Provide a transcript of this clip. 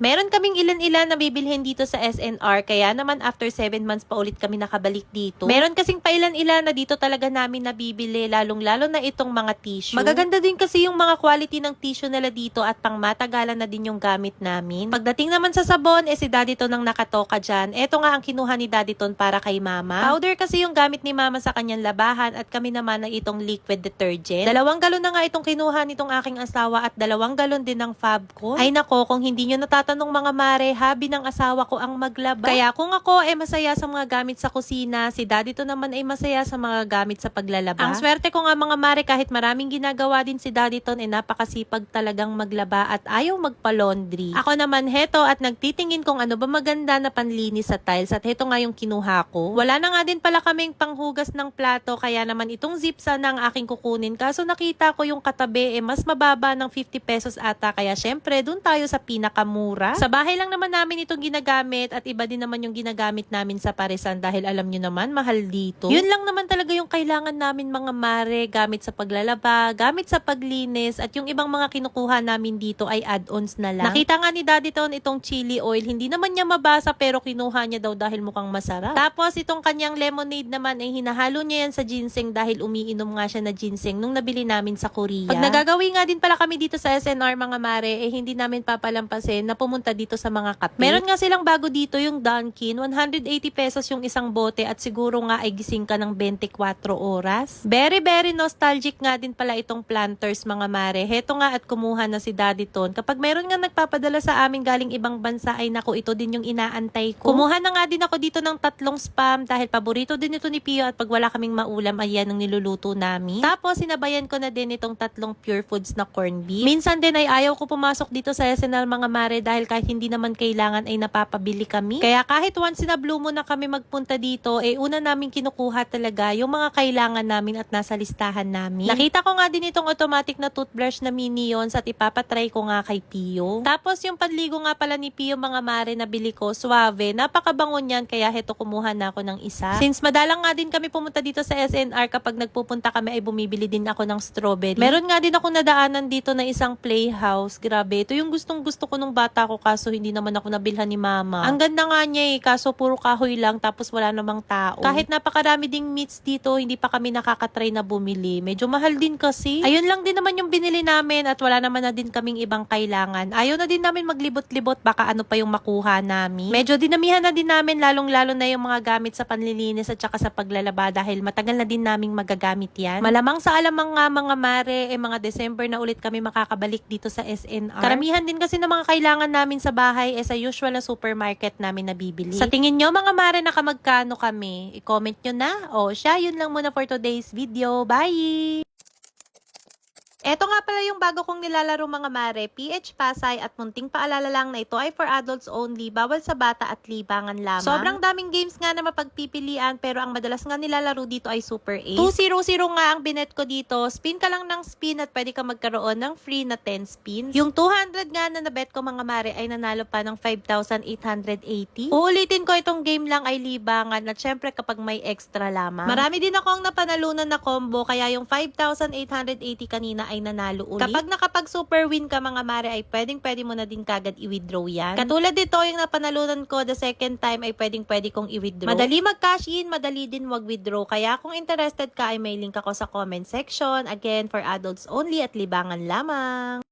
Meron kaming ilan-ilan na bibilhin dito sa SNR, kaya naman after 7 months pa ulit kami nakabalik dito. Meron kasing pailan-ilan na dito talaga namin nabibili, lalong-lalo na itong mga tissue. Magaganda din kasi yung mga quality ng tissue nila dito at pang matagalan na din yung gamit namin. Pagdating naman sa sabon, eh si Daddy Ton ang nakatoka dyan. Eto nga ang kinuha ni Daddy Ton para kay Mama. Powder kasi yung gamit ni Mama sa kanyang labahan at kami naman ay itong liquid detergent. Dalawang galon na nga itong kinuha nitong aking asawa at dalawang galon din ng fab ko. Ay nako, kung hindi nyo natatanong mga mare, habi ng asawa ko ang maglaba. Kaya kung ako ay masaya sa mga gamit sa kusina, si Daddy to naman ay masaya sa mga gamit sa paglalaba. Ang swerte ko nga mga mare, kahit maraming ginagawa din si Daddy Ton, ay napakasipag talagang maglaba at ayaw magpa-laundry. Ako naman heto at nagtitingin kung ano ba maganda na panlinis sa tiles at heto nga yung kinuha ko. Wala na nga din pala kaming panghugas ng plato, kaya naman itong zipsa na ang aking kukunin. Kaso nakita ko yung katabi, eh mas mababa ng 50 pesos ata, kaya syempre dun tayo sa pinakamura. Sa bahay lang naman namin itong ginagamit at iba din naman yung ginagamit namin sa Parisan dahil alam nyo naman, mahal dito. Yun lang naman talaga yung kailangan namin mga mare, gamit sa paglalaba, gamit sa paglinis, at yung ibang mga kinukuha namin dito ay add-ons na lang. Nakita nga ni Daddy Ton itong chili oil, hindi naman niya mabasa pero kinuha niya daw dahil mukhang masarap. Tapos itong kanyang lemonade naman ay hinahalo niya yan sa ginseng dahil umiinom nga siya na ginseng nung nabili namin sa Korea. Pag nagagawi nga din pala kami dito sa SNR mga mare, eh hindi namin papalampasin na pumunta dito sa mga kape. Meron nga silang bago dito yung Dunkin, 180 pesos yung isang bote at siguro nga ay gising ka ng 24 oras. Very very nostalgic nga din pala itong planters mga mare. Heto nga at kumuha na si Daddy Ton. Kapag meron nga nagpapadala sa amin galing ibang bansa ay naku ito din yung inaantay ko. Kumuha na nga din ako dito ng tatlong spam dahil paborito din ito ni Pio at pag wala kaming maulam ayan ang niluluto namin. Tapos sinabayan ko na din itong tatlong pure foods na corned beef. Minsan din ay ayaw ko pumasok dito sa SNL mga mare dahil kahit hindi naman kailangan ay napapabili kami. Kaya kahit once na blue mo na kami magpunta dito, eh una namin kinukuha talaga yung mga kailangan namin at nasa listahan namin. Nakita ko nga din itong automatic na toothbrush na minions at ipapatry ko nga kay Pio. Tapos yung panligo nga pala ni Pio mga mare na bili ko, suave, napakabango niyan kaya heto kumuha na ako ng isa. Since madalang nga din kami pumunta dito sa SNR kapag nagpupunta kami ay bumibili din ako ng strawberry. Meron nga din ako nadaanan dito na isang playhouse. Grabe, ito yung gustong gusto ko nung bata ko kaso hindi naman ako nabilhan ni mama. Ang ganda nga niya eh, kaso puro kahoy lang tapos wala namang tao. Kahit napakarami ding meats dito, hindi pa kami nakakatry na bumili. Medyo mahal din kasi. Ayun lang din naman yung binili namin at wala naman na din kaming ibang kailangan. Ayaw na din namin maglibot-libot baka ano pa yung makuha namin. Medyo dinamihan na din namin lalong-lalo na yung mga gamit sa panlilinis at saka sa paglalaba dahil matagal na din naming magagamit yan. Malamang sa alamang nga mga mare, eh mga December na ulit kami makakabalik dito sa SNR. Karamihan din kasi ng mga kailangan namin sa bahay eh sa usual na supermarket namin nabibili. Sa tingin nyo mga mare nakamagkano kami? I-comment nyo na. O siya, yun lang muna for today's video. Bye! Eto nga pala yung bago kong nilalaro mga mare, PH Pasay at munting paalala lang na ito ay for adults only, bawal sa bata at libangan lamang. Sobrang daming games nga na mapagpipilian pero ang madalas nga nilalaro dito ay Super Ace. 200 nga ang binet ko dito, spin ka lang ng spin at pwede ka magkaroon ng free na 10 spins. Yung 200 nga na nabet ko mga mare ay nanalo pa ng 5,880. Uulitin ko itong game lang ay libangan at syempre kapag may extra lamang. Marami din akong napanalunan na combo kaya yung 5,880 kanina ay nanalo ulit. Kapag nakapag super win ka mga mare ay pwedeng pwede mo na din kagad i-withdraw yan. Katulad dito yung napanalunan ko the second time ay pwedeng pwede kong i-withdraw. Madali mag-cash in, madali din mag-withdraw. Kaya kung interested ka ay may link ako sa comment section. Again, for adults only at libangan lamang.